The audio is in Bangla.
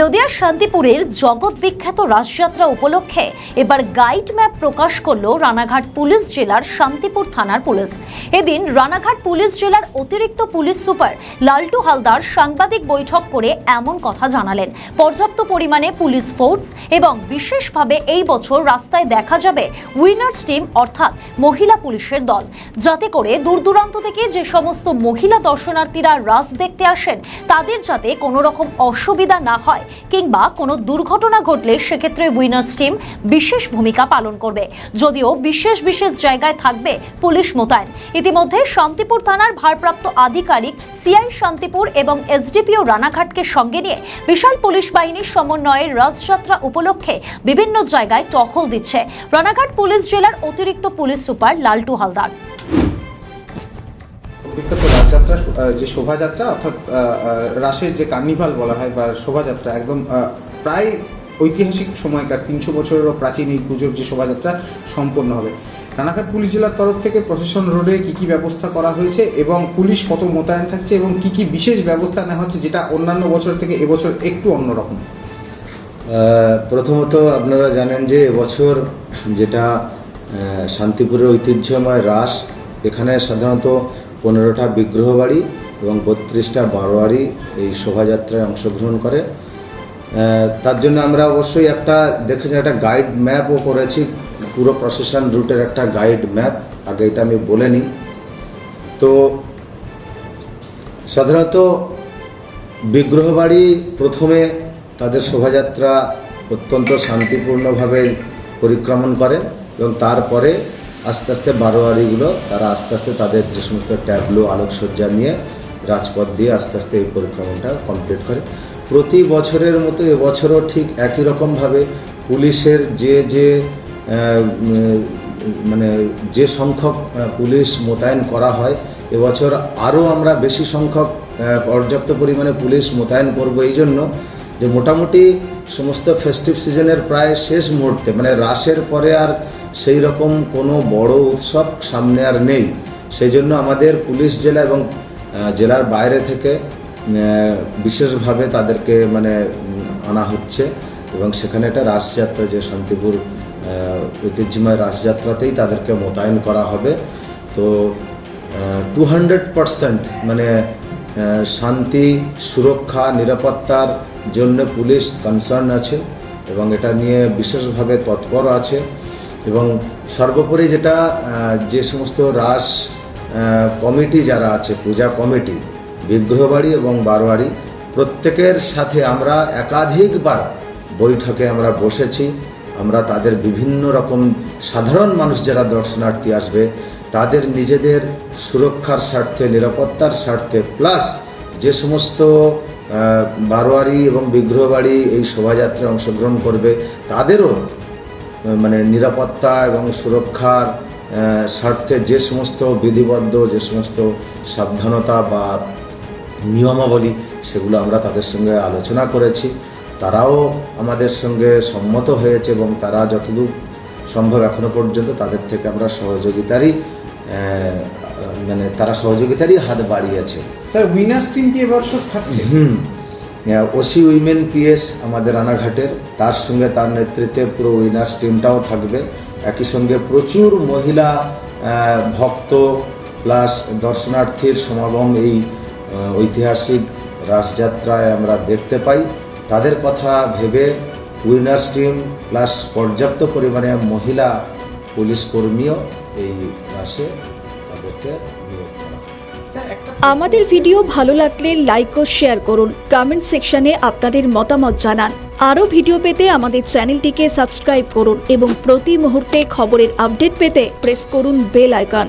নদিয়ার শান্তিপুরের জগৎ বিখ্যাত রাসযাত্রা উপলক্ষে এবার গাইড ম্যাপ প্রকাশ করল রানাঘাট পুলিশ জেলার শান্তিপুর থানার পুলিশ। এদিন রানাঘাট পুলিশ জেলার অতিরিক্ত পুলিশ সুপার লালটু হালদার সাংবাদিক বৈঠক করে এমন কথা জানালেন। পর্যাপ্ত পরিমাণে পুলিশ ফোর্স এবং বিশেষভাবে এই বছর রাস্তায় দেখা যাবে উইনার্স টিম অর্থাৎ মহিলা পুলিশের দল। যাতে করে দূর দূরান্ত থেকে যে সমস্ত মহিলা দর্শনার্থীরা রাস দেখতে আসেন, তাদের যাতে কোনো রকম অসুবিধা না হয়। কিংবা কোনো দুর্ঘটনা ঘটলে সেক্ষেত্রে উইনার্স টিম বিশেষ ভূমিকা পালন করবে। যদিও বিশেষ বিশেষ জায়গায় থাকবে পুলিশ মোতায়েন। ইতিমধ্যে শান্তিপুর থানার ভারপ্রাপ্ত আধিকারিক সিআই শান্তিপুর এবং এসডিপিও রানাঘাটকে সঙ্গে নিয়ে বিশাল পুলিশ বাহিনীর সমন্বয়ে রথযাত্রা উপলক্ষে বিভিন্ন জায়গায় টহল দিচ্ছে। রানাঘাট পুলিশ জেলার অতিরিক্ত পুলিশ সুপার লালটু হালদার। বিখ্যাত রাসযাত্রা আহ, যে শোভাযাত্রা অর্থাৎ রাসের যে কার্নিভাল বলা হয় বা শোভাযাত্রা একদম প্রায় ঐতিহাসিক সময়কার তিনশো বছরেরও প্রাচীন এই পুজোর যে শোভাযাত্রা সম্পন্ন হবে। রানাঘাট পুলিশ জেলার তরফ থেকে প্রশাসন রোডে কি কি ব্যবস্থা করা হয়েছে এবং পুলিশ কত মোতায়েন থাকছে এবং কি কি বিশেষ ব্যবস্থা নেওয়া হচ্ছে যেটা অন্যান্য বছর থেকে এবছর একটু অন্যরকম? প্রথমত আপনারা জানেন যে এবছর যেটা শান্তিপুরের ঐতিহ্যময় রাস এখানে সাধারণত পনেরোটা বিগ্রহ বাড়ি এবং বত্রিশটা বারোয়ারি এই শোভাযাত্রায় অংশগ্রহণ করে। তার জন্য আমরা অবশ্যই একটা দেখেছি একটা গাইড ম্যাপও করেছি। পুরো প্রসেশন রুটের একটা গাইড ম্যাপ আগে এটা আমি বলে নিই। তো সাধারণত বিগ্রহবাড়ি প্রথমে তাদের শোভাযাত্রা অত্যন্ত শান্তিপূর্ণভাবে পরিক্রমণ করে এবং তারপরে আস্তে আস্তে বারোয়ারিগুলো তারা আস্তে আস্তে তাদের যে সমস্ত ট্যাবলো, আলোকসজ্জা নিয়ে রাজপথ দিয়ে আস্তে আস্তে এই পরিক্রমণটা কমপ্লিট করে। প্রতি বছরের মতো এবছরও ঠিক একই রকমভাবে পুলিশের যে যে মানে যে সংখ্যক পুলিশ মোতায়েন করা হয়, এবছর আরও আমরা বেশি সংখ্যক পর্যাপ্ত পরিমাণে পুলিশ মোতায়েন করব এই জন্য যে মোটামুটি সমস্ত ফেস্টিভ সিজনের প্রায় শেষ মুহূর্তে মানে রাসের পরে আর সেই রকম কোনো বড় উৎসব সামনে আর নেই। সেই জন্য আমাদের পুলিশ জেলা এবং জেলার বাইরে থেকে বিশেষভাবে তাদেরকে মানে আনা হচ্ছে এবং সেখানে একটা রাসযাত্রা, যে শান্তিপুর ঐতিহ্যময় রাসযাত্রাতেই তাদেরকে মোতায়েন করা হবে। তো টু হান্ড্রেড পারসেন্ট মানে শান্তি, সুরক্ষা, নিরাপত্তার জন্য পুলিশ কনসার্ন আছে এবং এটা নিয়ে বিশেষভাবে তৎপর আছে এবং সর্বোপরি যেটা যে সমস্ত রাস কমিটি যারা আছে, পূজা কমিটি বিগ্রহবাড়ি এবং বারোয়ারি, প্রত্যেকের সাথে আমরা একাধিকবার বৈঠকে আমরা বসেছি। আমরা তাদের বিভিন্ন রকম সাধারণ মানুষ যারা দর্শনার্থী আসবে তাদের নিজেদের সুরক্ষার স্বার্থে, নিরাপত্তার স্বার্থে প্লাস যে সমস্ত বারোয়ারি এবং বিগ্রহবাড়ি এই শোভাযাত্রায় অংশগ্রহণ করবে, তাদেরও মানে নিরাপত্তা এবং সুরক্ষার স্বার্থে যে সমস্ত বিধিবদ্ধ, যে সমস্ত সাবধানতা বা নিয়মাবলী, সেগুলো আমরা তাদের সঙ্গে আলোচনা করেছি। তারাও আমাদের সঙ্গে সম্মত হয়েছে এবং তারা যতদূর সম্ভব এখনও পর্যন্ত তাদের থেকে আমরা সহযোগিতারই মানে তারা সহযোগিতারই হাত বাড়িয়েছে। স্যার উইনার্স টিম কি এবার সব থাকছে হুম। ওসি উইমেন পিএস আমাদের রানাঘাটের তার সঙ্গে তার নেতৃত্বে পুরো উইনার্স টিমটাও থাকবে। একই সঙ্গে প্রচুর মহিলা ভক্ত প্লাস দর্শনার্থীর সমাগম এই ঐতিহাসিক রাসযাত্রায় আমরা দেখতে পাই। তাদের কথা ভেবে উইনার্স টিম প্লাস পর্যাপ্ত পরিমাণে মহিলা পুলিশ কর্মীও এই রাসে তাদেরকে আমাদের ভিডিও ভালো লাগলে লাইক ও শেয়ার করুন। কমেন্ট সেকশনে আপনাদের মতামত জানান। আরও ভিডিও পেতে আমাদের চ্যানেলটিকে সাবস্ক্রাইব করুন এবং প্রতি মুহূর্তে খবরের আপডেট পেতে প্রেস করুন বেল আইকন